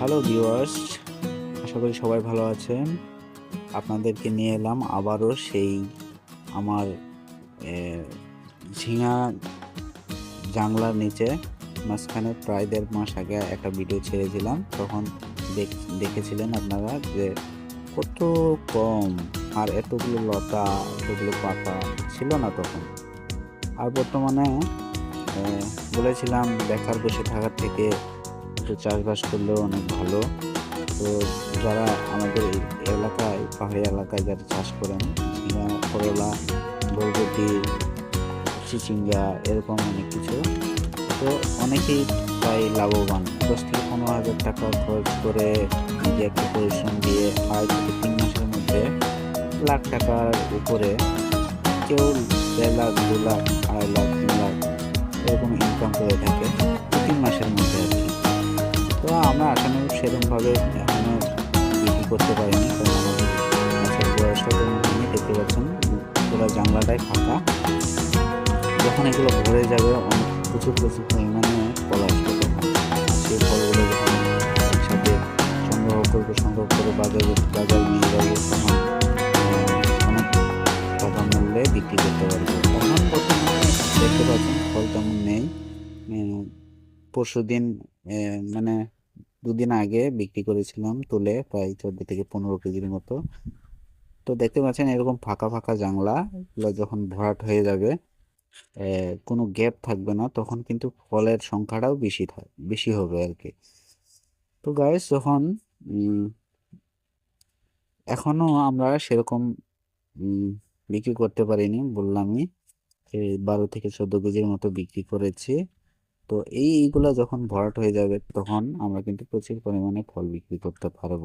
Hello viewers, আশা করি সবাই ভালো আছেন। আপনাদেরকে নিয়ে এলাম আবারও সেই আমার ঝিঙা জাংলার নিচে। মাঝখানে প্রায় দেড় মাস আগে একটা ভিডিও ছেড়েছিলাম। তখন দেখ- দেখেছিলেন আপনারা যে কত কম আর এতগুলো লতা, এতগুলো পাতা ছিল না তখন। আর বর্তমানে বলেছিলাম বেকার বসে থাকার থেকে চাষবাস করলেও অনেক ভালো। তো যারা আমাদের এলাকায়, পাহাড়ি এলাকায় যারা চাষ করেন ঝিঙা করলা, বরবটি, চিচিঙ্গা, এরকম অনেক কিছু, তো অনেকেই প্রায় লাভবান। দশ থেকে পনেরো হাজার টাকা খরচ করে নিজে একটু পরিশ্রম দিয়ে আড়াই থেকে তিন মাসের মধ্যে লাখ টাকার উপরে কেউ দেড় লাখ, দু লাখ, আড়াই লাখ, তিন লাখ এরকম ইনকাম করে থাকে। সেরকমভাবে এখনও বিক্রি করতে পারিনি দেখতে পাচ্ছেন, পুরো জানলাটাই ফাঁকা। যখন এগুলো ভরে যাবে, অনেক প্রচুর প্রচুর পরিমাণে ফল আসবে তখন। সেই ফলগুলো যখন একসাথে সংগ্রহ করব, সংগ্রহ করে বাজারে, বাজার নিয়ে যাব, তখন অনেক টাকা মূল্যে বিক্রি করতে পারব। এখন বর্তমানে দেখতে পাচ্ছেন, ফল তেমন নেই। পরশু দিন মানে দুদিন আগে বিক্রি করেছিলাম তুলে, প্রায় চোদ্দ থেকে পনেরো কেজির মতো। তো দেখতে পাচ্ছেন এরকম ফাঁকা ফাঁকা জাংলা যখন ভরাট হয়ে যাবে কোনো গ্যাপ থাকবে না, তখন কিন্তু ফলের সংখ্যাটাও বেশি থাক বেশি হবে আর কি। তো গাইস যখন এখনও আমরা সেরকম বিক্রি করতে পারিনি, বললামই বারো থেকে চোদ্দ কেজির মতো বিক্রি করেছি। তো এই এইগুলা যখন ভরাট হয়ে যাবে তখন আমরা কিন্তু প্রচুর পরিমাণে ফল বিক্রি করতে পারব।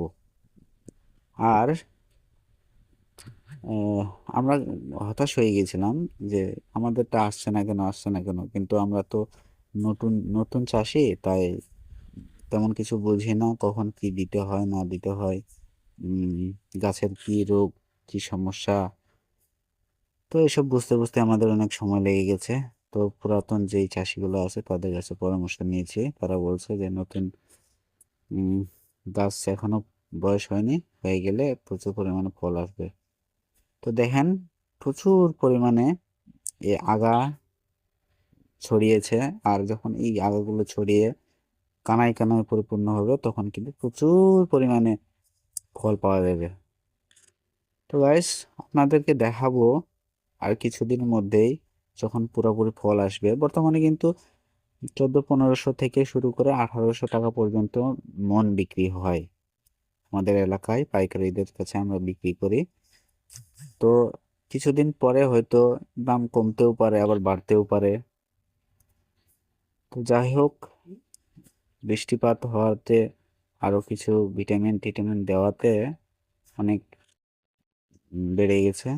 আর আমরা হতাশ হয়ে গেছিলাম যে আমাদেরটা আসছে না কেন, আসছে না কেন? কিন্তু আমরা তো নতুন নতুন চাষি, তাই তেমন কিছু বুঝি না কখন কি দিতে হয়, না দিতে হয়। গাছের কি রোগ, কি সমস্যা? তো এসব বুঝতে বুঝতে আমাদের অনেক সময় লেগে গেছে। তো পুরাতন যেই চাষিগুলো আছে তাদের কাছে পরামর্শ নিয়েছি। তারা বলছে যে নতুন গাছ এখনও বয়স হয়নি, হয়ে গেলে প্রচুর পরিমাণে ফল আসবে। তো দেখেন প্রচুর পরিমাণে এ আগা ছড়িয়েছে আর যখন এই আগাগুলো ছড়িয়ে কানায় কানায় পরিপূর্ণ হবে তখন কিন্তু প্রচুর পরিমাণে ফল পাওয়া যাবে। তো গাইস আপনাদেরকে দেখাবো আর কিছুদিনের মধ্যেই যখন পুরোপুরি ফল আসবে। বর্তমানে কিন্তু চোদ্দ পনেরোশো থেকে শুরু করে আঠারোশো টাকা পর্যন্ত মন বিক্রি হয়। আমাদের এলাকায় পাইকারিদের কাছে আমরা বিক্রি করি। তো কিছুদিন পরে হয়তো দাম কমতেও পারে, আবার বাড়তেও পারে। তো যাই হোক, বৃষ্টিপাত হওয়াতে আরও কিছু ভিটামিন টিটামিন দেওয়াতে অনেক বেড়ে গেছে।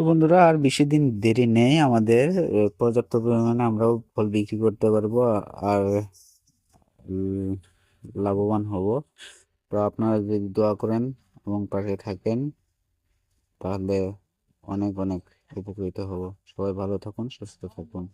তো বন্ধুরা, আর বেশি দিন দেরি নেই আমাদের। পর্যাপ্ত পরিমাণে আমরাও ফল বিক্রি করতে পারব, আর লাভবান হব। তো আপনারা যদি দোয়া করেন এবং পাশে থাকেন, তাহলে অনেক অনেক উপকৃত হব। সবাই ভালো থাকুন, সুস্থ থাকুন।